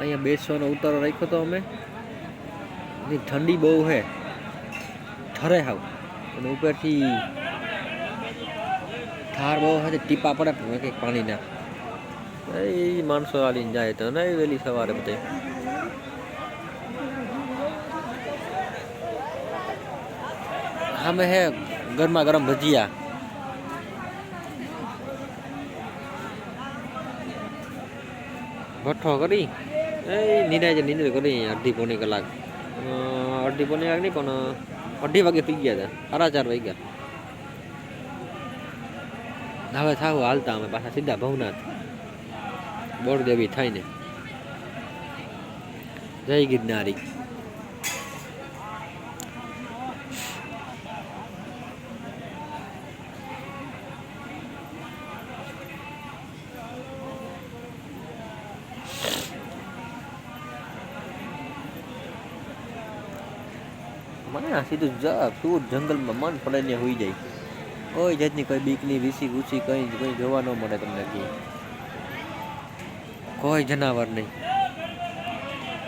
અહીંયા બેસવાનો ઉતારો રાખ્યો તો અમે. ઠંડી બહુ હે. ઠરે હાવ. અને ઉપરથી ઠાર બહુ હતી ટીપા પડે પણ કંઈક પાણીના. એ માણસો હાલીને જાય તો નહીં વહેલી સવારે બધે. સામે હે ગરમા ગરમ ભજીયા. ભઠ્ઠો કરી. એ નિરાજે નિંદર કરી અડધી પોણી કલાક. અડધી પોણી કલાક નહીં, પણ અઢી વાગે પી ગયા હતા. સાડા ચાર વાગ્યા. હવે થાવ, હાલતા અમે પાછા સીધા ભવનાથ. બોરદેવી થઈને જય ગિરનારી. મને આ સીધું જા શું જંગલમાં મન પડે ને હોઈ જાય. કોઈ જાતની કોઈ બીકની વીસી ગુસી કંઈ કંઈ જોવા ન મળે તમને કે કોઈ જનાવર નહીં.